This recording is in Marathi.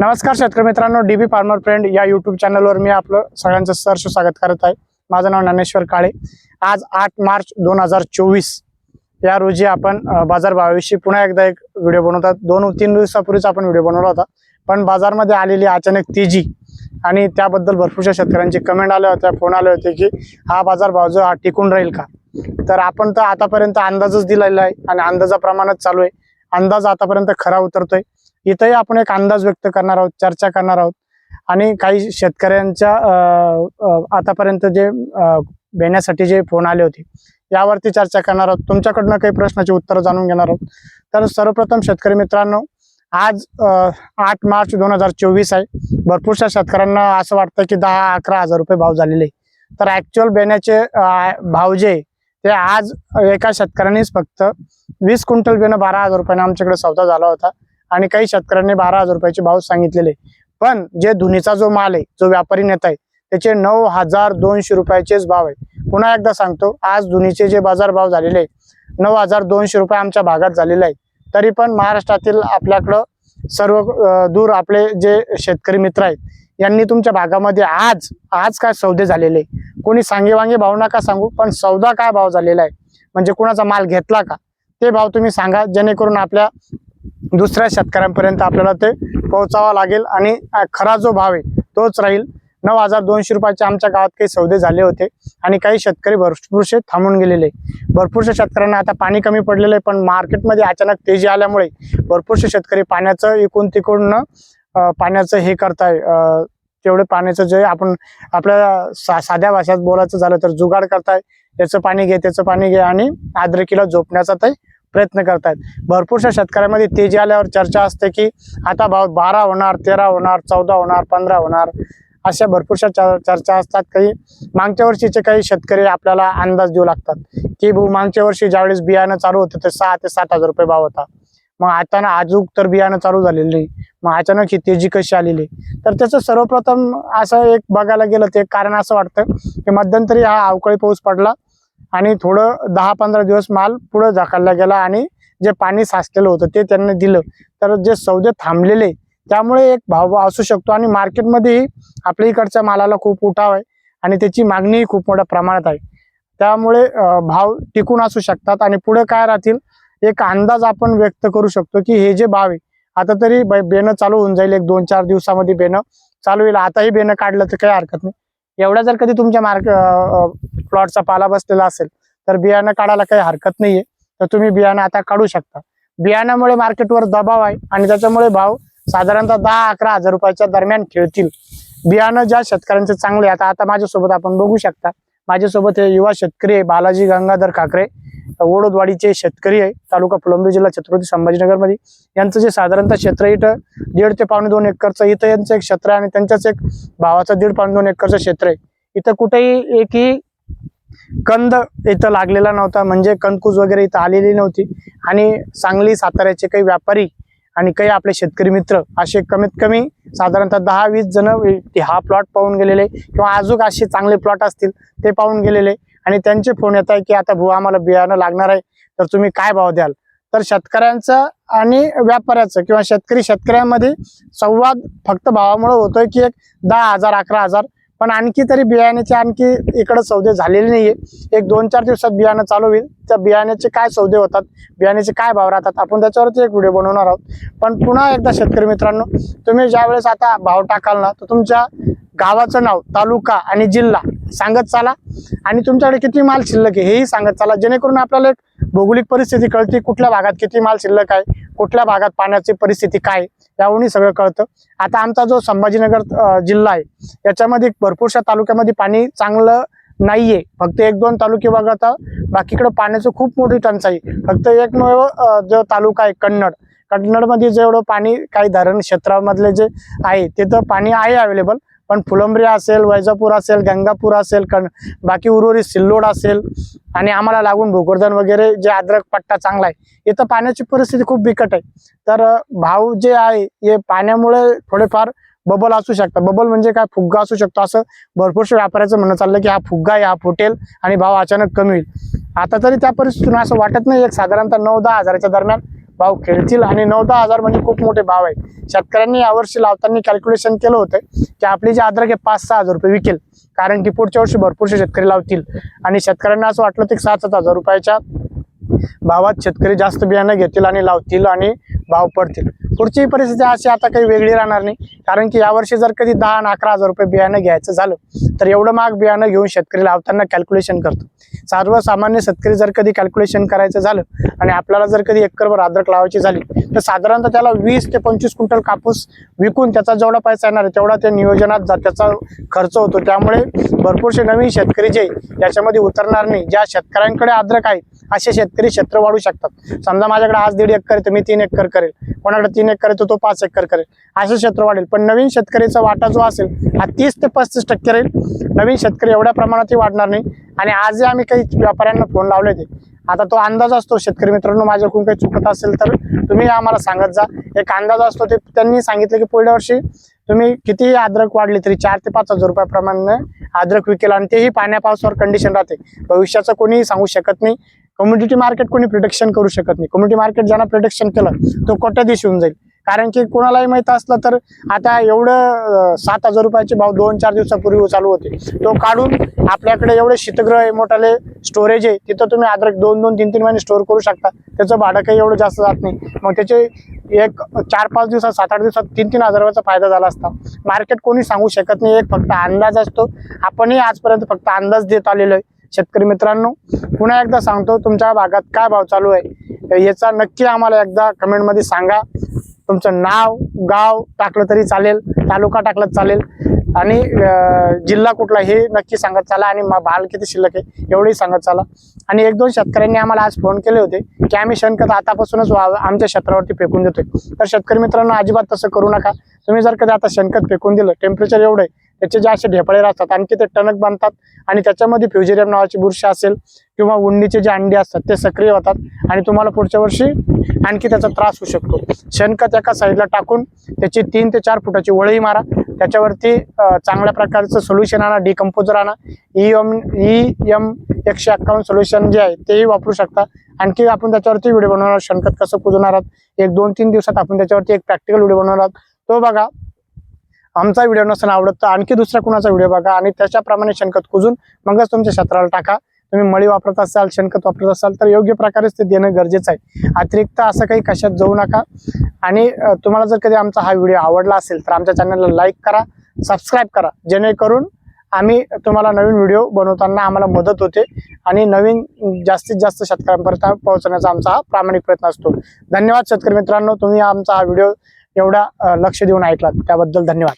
नमस्कार शेतकरी मित्रांनो डी बी फार्मर फ्रेंड या युट्यूब चॅनलवर मी आपलं सगळ्यांचं सहर्ष स्वागत करत आहे. माझं नाव ज्ञानेश्वर काळे. आज आठ मार्च दोन हजार चोवीस. या रोजी आपण बाजारभावाविषयी पुन्हा एकदा एक व्हिडिओ बनवतात दोन तीन दिवसापूर्वीच आपण व्हिडिओ बनवला होता. पण बाजारमध्ये आलेली अचानक तेजी आणि त्याबद्दल भरपूरशा शेतकऱ्यांची कमेंट आल्या होत्या फोन आले होते की हा बाजारभाव जो हा टिकून राहील का? तर आपण तर आतापर्यंत अंदाजच दिलेला आहे आणि अंदाजाप्रमाणेच चालू आहे. अंदाज आतापर्यंत खरा उतरतोय. इथंही आपण एक अंदाज व्यक्त करणार आहोत चर्चा करणार आहोत. आणि काही शेतकऱ्यांच्या आतापर्यंत जे अं, जे फोन आले होते यावरती चर्चा करणार आहोत. तुमच्याकडनं काही प्रश्नाची उत्तरं जाणून घेणार आहोत. तर सर्वप्रथम शेतकरी मित्रांनो आज आठ मार्च दोन हजार चोवीस आहे. भरपूरशा शेतकऱ्यांना असं वाटतं की दहा अकरा हजार रुपये भाव झालेले आहे. तर ॲक्च्युअल बेण्याचे भाव जे आहे, ते आज एका शेतकऱ्यांनीच फक्त वीस क्विंटल बेणं बारा हजार रुपयाने आमच्याकडे सौदा झाला होता. आणि काही शेतकऱ्यांनी बारा हजार रुपयाचे भाव सांगितलेले. पण जे धुनीचा जो माल आहे जो व्यापारी नेता आहे त्याचे नऊ हजार दोनशे रुपयाचेच भाव आहे. पुन्हा एकदा सांगतो आज धुनीचे जे बाजार भाव झालेले आहे नऊ हजार दोनशे रुपये आमच्या भागात झालेले आहे तरी पण महाराष्ट्रातील आपल्याकडं सर्व दूर आपले जे शेतकरी मित्र आहेत यांनी तुमच्या भागामध्ये आज आज काय सौदे झालेले आहे? कोणी सांगे वांगे भाव नका सांगू पण सौदा काय भाव झालेला आहे? म्हणजे कुणाचा माल घेतला का? ते भाव तुम्ही सांगा जेणेकरून आपल्या दुसऱ्या शेतकऱ्यांपर्यंत आपल्याला ते पोहोचावा लागेल आणि खरा जो भाव आहे तोच राहील. नऊ हजार दोनशे रुपयाचे आमच्या गावात काही सौदे झाले होते आणि काही शेतकरी भरपूरसे थांबून गेलेले भरपूरशा शेतकऱ्यांना आता पाणी कमी पडलेलं आहे पण मार्केटमध्ये अचानक तेजी आल्यामुळे भरपूरसे शेतकरी पाण्याचं इकून तिकडून पाण्याचं हे करताय. तेवढे पाण्याचं जे आपण आपल्या सा साध्या भाषेत बोलायचं झालं तर जुगाड करताय. याचं पाणी घे त्याचं पाणी घे आणि आद्रकीला झोपण्याचा ते प्रयत्न करतायत. भरपूरशा शेतकऱ्यांमध्ये तेजी आल्यावर चर्चा असते की आता भाव बारा होणार तेरा होणार चौदा होणार पंधरा होणार अशा भरपूरशा चर्चा असतात. काही मागच्या वर्षीचे काही शेतकरी आपल्याला अंदाज देऊ लागतात की भाऊ मागच्या वर्षी ज्यावेळेस बियाणं चालू होतं ते सहा ते सात हजार रुपये भाव होता. मग आता ना अजूक तर बियाणं चालू झालेलं नाही. मग अचानक ही तेजी कशी आलेली तर त्याचं सर्वप्रथम असं एक बघायला गेलं ते एक कारण असं वाटतं की मध्यंतरी हा अवकाळी पाऊस पडला. आणि थोडं दहा पंधरा दिवस माल पुढं झाकलला गेला आणि जे पाणी साचलेलं होतं ते त्यांनी दिलं. तर जे सौदे थांबलेले त्यामुळे एक भाव असू शकतो आणि मार्केटमध्येही आपल्या इकडच्या मालाला खूप उठाव आहे आणि त्याची मागणीही खूप मोठ्या प्रमाणात आहे. त्यामुळे भाव टिकून असू शकतात आणि पुढे काय राहतील एक अंदाज आपण व्यक्त करू शकतो की हे जे भाव आहे आता तरी ब- बेणं चालू होऊन जाईल. एक दोन चार दिवसामध्ये बेणं चालू होईल. आताही बेणं काढलं तर काही हरकत नाही. एवढ्या जर कधी तुमच्या मार्क प्लॉटचा पाला बसलेला असेल तर बियाणं काढायला काही हरकत नाहीये. तर तुम्ही बियाणं आता काढू शकता. बियाण्यामुळे मार्केटवर दबाव आहे आणि त्याच्यामुळे भाव साधारणतः दहा अकरा हजार रुपयाच्या दरम्यान खेळतील. बियाणं ज्या शेतकऱ्यांचे चांगले आहे, आता आता माझ्यासोबत आपण बघू शकता. माझ्यासोबत हे युवा शेतकरी आहे बालाजी गंगाधर काकरे ओडोदवाडीचे शेतकरी आहे तालुका फुलंब्री जिल्हा छत्रपती संभाजीनगरमध्ये. यांचं जे साधारणतः क्षेत्र इथं दीड ते पावणे दोन एकरचं इथं यांचं एक क्षेत्र आहे आणि त्यांच्याच एक भावाचं दीड पावणे दोन एकरचं क्षेत्र आहे. इथं कुठेही एकही कंद इथं लागलेला नव्हता म्हणजे कंदकूज वगैरे इथं आलेली नव्हती. आणि सांगली साताऱ्याचे काही व्यापारी आणि काही आपले शेतकरी मित्र असे कमीत कमी साधारणतः दहा वीस जण हा प्लॉट पाहून गेलेले किंवा अजून असे चांगले प्लॉट असतील ते पाहून गेलेले आणि त्यांचे फोन येत आहे की आता भू आम्हाला बियाणं लागणार आहे. तर तुम्ही काय भाव द्याल? तर शेतकऱ्यांचं आणि व्यापाऱ्याचं किंवा शेतकरी शेतकऱ्यांमध्ये संवाद फक्त भावामुळे होतोय की एक दहा हजार अकरा हजार पण आणखी तरी बियाण्याचे आणखी इकडं सौदे झालेले नाहीये. एक दोन चार दिवसात बियाणं चालू होईल. त्या बियाण्याचे काय सौदे होतात? बियाण्याचे काय भाव राहतात? आपण त्याच्यावरती एक व्हिडिओ बनवणार आहोत. पण पुन्हा एकदा शेतकरी मित्रांनो तुम्ही ज्यावेळेस आता भाव टाकाल ना तर तुमच्या गावाचं नाव तालुका आणि जिल्हा सांगत चाला. आणि तुमच्याकडे किती माल शिल्लक आहे हेही सांगत चाला. जेणेकरून आपल्याला एक भौगोलिक परिस्थिती कळते कुठल्या भागात किती माल शिल्लक आहे कुठल्या भागात पाण्याची परिस्थिती काय याहूनही सगळं कळतं. आता आमचा जो संभाजीनगर जिल्हा आहे याच्यामध्ये भरपूरशा तालुक्यामध्ये पाणी चांगलं नाहीये. फक्त एक दोन तालुके वगळता बाकीकडे पाण्याचं खूप मोठी टंचाई फक्त एकमेव जो तालुका आहे कन्नड. कन्नडमध्ये जेवढं पाणी काही धरण क्षेत्रामधले जे आहे तिथं पाणी आहे अवेलेबल पण फुलंब्री असेल वैजापूर असेल गंगापूर असेल कण बाकी उर्वरित सिल्लोड असेल आणि आम्हाला लागून भोकरदन वगैरे जे अद्रक पट्टा चांगला आहे इथं पाण्याची परिस्थिती खूप बिकट आहे. तर भाव जे आहे हे पाण्यामुळे थोडेफार बबल असू शकतात. बबल म्हणजे काय? फुग्गा असू शकतो. असं भरपूरशा व्यापाऱ्याचं म्हणणं चाललं की हा फुग्गा आहे हा फुटेल आणि भाव अचानक कमी होईल. आता तरी त्या परिस्थितीतून असं वाटत नाही एक साधारणतः नऊ दहा हजाराच्या दरम्यान भाव खेळतील आणि नऊ दहा हजार म्हणजे खूप मोठे भाव आहे शेतकऱ्यांनी यावर्षी लावताना कॅल्क्युलेशन केलं होतं की आपली जी अद्रक आहे पाच सहा हजार रुपये विकेल. कारण की पुढच्या वर्षी भरपूरसे शेतकरी लावतील. आणि शेतकऱ्यांना असं वाटलं की सात सात हजार रुपयाच्या भावात शेतकरी जास्त बियाणं घेतील आणि लावतील आणि भाव पडतील. पुढची परिस्थिती अशी आता काही वेगळी राहणार नाही. कारण की यावर्षी जर कधी दहा आणि अकरा हजार रुपये बियाणं घ्यायचं झालं तर एवढं महाग बियाणं घेऊन शेतकरी लावताना कॅल्क्युलेशन करतो. सर्वसामान्य शेतकरी जर कधी कॅल्क्युलेशन करायचं झालं आणि आपल्याला जर कधी एकरभर अद्रक लावायची झाली तर साधारणतः त्याला वीस ते पंचवीस क्विंटल कापूस विकून त्याचा जेवढा पैसा येणार आहे तेवढा त्या नियोजनात जा त्याचा खर्च होतो. त्यामुळे भरपूरसे नवीन शेतकरी जे याच्यामध्ये उतरणार नाही ज्या शेतकऱ्यांकडे अद्रक आहे असे शेतकरी क्षेत्र वाढू शकतात. समजा माझ्याकडे आज दीड एकर आहे तर मी तीन एकर करेल. कोणाकडे तीन एकर तर तो पाच एकर करेल. असे क्षेत्र वाढेल. पण नवीन शेतकरीचा वाटा जो असेल हा तीस ते पस्तीस टक्के राहील. नवीन शेतकरी एवढ्या प्रमाणातही वाढणार नाही. आणि आजही आम्ही काही व्यापाऱ्यांना फोन लावले ते आता तो अंदाज असतो शेतकरी मित्रांनो माझ्याकडून काही चुकत असेल तर तुम्ही आम्हाला सांगत जा. एक अंदाज असतो ते त्यांनी सांगितलं की पुढल्या वर्षी तुम्ही कितीही अद्रक वाढली तरी चार ते पाच हजार रुपयाप्रमाणे अद्रक विकेल आणि तेही पाण्या पावसावर कंडिशन राहते. भविष्याचं कोणीही सांगू शकत नाही. कम्युनिटी मार्केट कोणी प्रिडिक्शन करू शकत नाही. कम्युनिटी मार्केट ज्यांना प्रिडिक्शन केलं तो कोट्याधीश होऊन जाईल. कारण की कोणालाही माहीत असलं तर आता एवढं सात हजार रुपयाचे भाव दोन चार दिवसापूर्वी चालू होते. तो काढून आपल्याकडे एवढे शीतगृह आहे मोठाले स्टोरेज आहे तिथं तुम्ही अद्रक दोन दोन तीन तीन महिने स्टोअर करू शकता. त्याचं भाडं काही एवढं जास्त जात नाही. मग त्याचे एक चार पाच दिवसात सात आठ दिवसात तीन तीन हजार रुपयाचा फायदा झाला असता. मार्केट कोणी सांगू शकत नाही एक फक्त अंदाज असतो. आपणही आजपर्यंत फक्त अंदाज देत आलेलो आहे. शेतकरी मित्रांनो पुन्हा एकदा सांगतो तुमच्या भागात काय भाव चालू आहे याचा नक्की आम्हाला एकदा कमेंटमध्ये सांगा. तुमचं नाव गाव टाकलं तरी चालेल तालुका टाकलं चालेल आणि जिल्हा कुठला हे नक्की सांगत चाला आणि मा- भाल किती शिल्लक आहे एवढंही सांगत चाला. आणि एक दोन शेतकऱ्यांनी आम्हाला आज फोन केले होते की आम्ही शेणखत आतापासूनच वा- आमच्या क्षेत्रावरती फेकून देतोय. तर शेतकरी मित्रांनो अजिबात तसं करू नका. तुम्ही जर कधी आता शेणखत फेकून दिलं टेम्परेचर एवढं आहे त्याचे जे असे ढेपळे राहतात आणखी ते टणक बांधतात आणि त्याच्यामध्ये फ्युजेरियम नावाची बुरशी असेल किंवा उंडीचे जे अंडे असतात ते सक्रिय होतात आणि तुम्हाला पुढच्या वर्षी आणखी त्याचा त्रास होऊ शकतो. शेणखत एका साईडला टाकून त्याची तीन ते चार फुटाची वळही मारा. त्याच्यावरती चांगल्या प्रकारचं सोल्युशन आणा डिकम्पोजर आणा. ई एम ई एम एकशे अठ्ठावन्न सोल्युशन जे आहे तेही वापरू शकता. आणखी आपण त्याच्यावरती व्हिडिओ बनवणार आहोत. शेणखत कसं कुजणार आहात? एक दोन तीन दिवसात आपण त्याच्यावरती एक प्रॅक्टिकल व्हिडिओ बनवणार आहात. तो बघा आमचा व्हिडिओ नसेल आवडत तर आणखी दुसरा कुणाचा व्हिडिओ बघा आणि त्याच्याप्रमाणे शेणखत कुजून मगच तुमच्या क्षेत्राला टाका. तुम्ही मळी वापरत असाल शेणखत वापरत असाल तर योग्य प्रकारेच ते देणं गरजेचं आहे. अतिरिक्त असं काही कशात जाऊ नका. आणि तुम्हाला जर कधी आमचा हा व्हिडिओ आवडला असेल तर आमच्या चॅनलला लाईक करा सबस्क्राईब करा. जेणेकरून आम्ही तुम्हाला नवीन व्हिडिओ बनवताना आम्हाला मदत होते आणि नवीन जास्तीत जास्त शेतकऱ्यांपर्यंत पोहोचण्याचा आमचा हा प्रामाणिक प्रयत्न असतो. धन्यवाद शेतकरी मित्रांनो तुम्ही आमचा हा व्हिडिओ एवढा लक्ष देऊन ऐकलात. त्याबद्दल धन्यवाद.